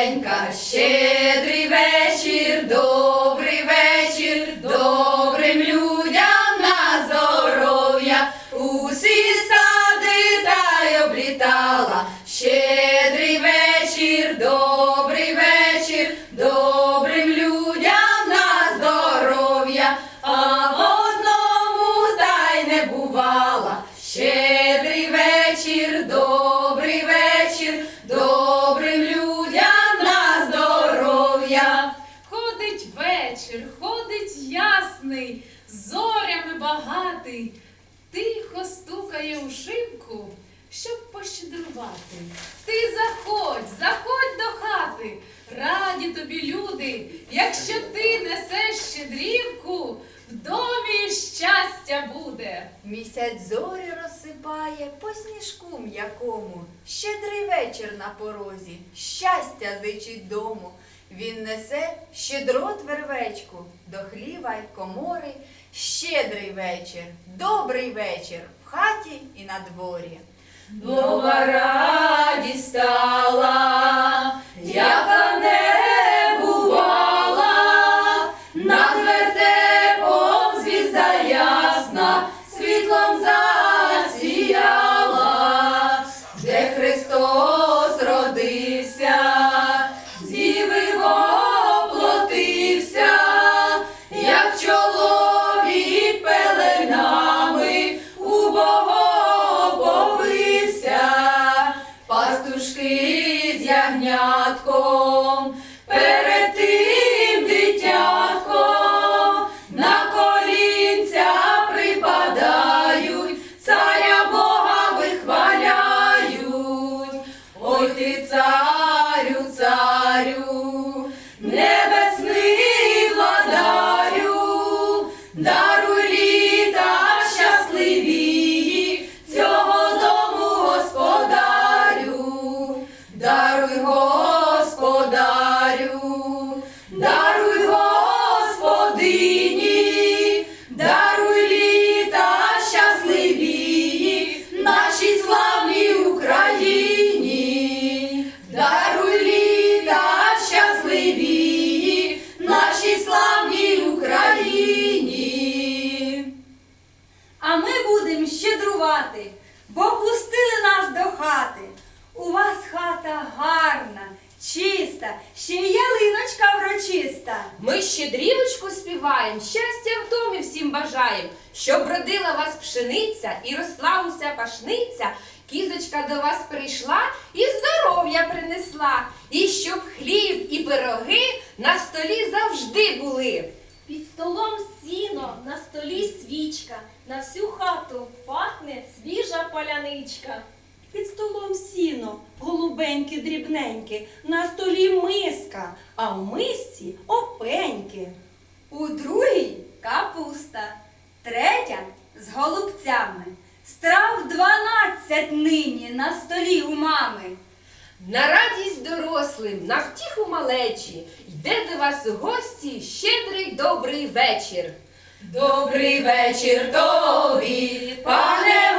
Добренька, щедрий вечір, багатий, тихо стукає у шибку, щоб пощедрувати. Ти заходь, заходь до хати, раді тобі люди, якщо ти несеш щедрівку, в домі щастя буде. Місяць зорі розсипає по сніжку м'якому. Щедрий вечір на порозі, щастя зичить дому. Він несе щедрот вервечку до хліва й комори. Щедрий вечір, добрий вечір в хаті і на дворі. Нова радість стала, яка не бувала, над вертепом звізда ясна, світлом засіяла, де Христос щедрувати, бо пустили нас до хати. У вас хата гарна, чиста, ще й ялиночка врочиста. Ми щедрівочку співаєм, щастя в домі всім бажаєм, щоб родила вас пшениця і росла уся пашниця, кізочка до вас прийшла і здоров'я принесла, і щоб хліб і пироги на столі завжди були. Під столом сіно, на столі свічка, на всю хату пахне свіжа поляничка. Під столом сіно, голубеньке, дрібненьке, на столі миска, а в мисці опеньки. У другій капуста, третя з голубцями. Страв дванадцять нині на столі у мами. На радість дорослим, на втіху малечі, йде до вас у гості щедрий добрий вечір. Добрий вечір тобі, пане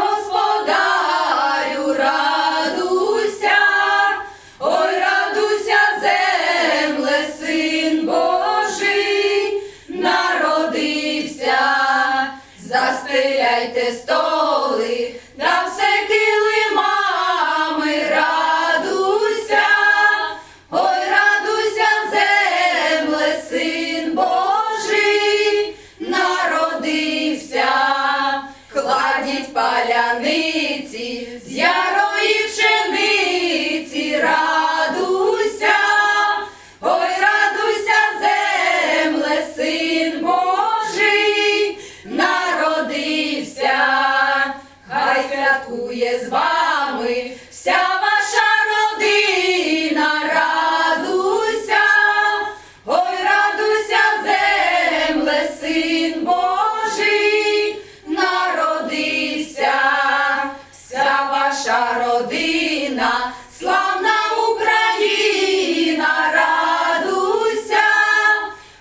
наша родина, славна Україна, радуйся,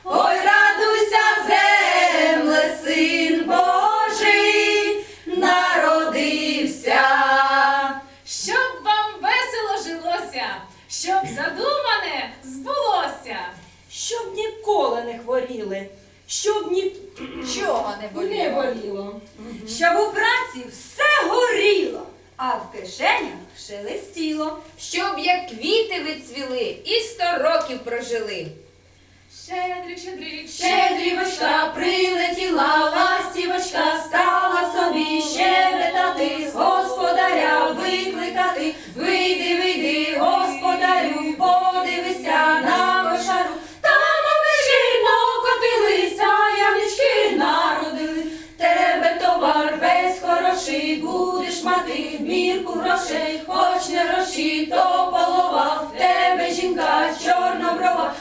ой, радуйся, земле, син Божий, народився, щоб вам весело жилося, щоб задумане збулося, щоб ніколи не хворіли. Щоб нічого не боліло, не боліло. щоб у праці все горіло а в кишенях шелестіло. Щоб як квіти ви цвіли і сто років прожили. Щедрик, щедрик, Щедрівочка прилетіла, ластівочка стала собі щебетати, з господаря викликати. Вийди, вийди, господарю, подивися на кошару. Там овечки покотилися, ямнички народили. Тебе товар весь хороший, Шмати мірку грошей, хоч не гроші, то полова в тебе жінка чорна брова.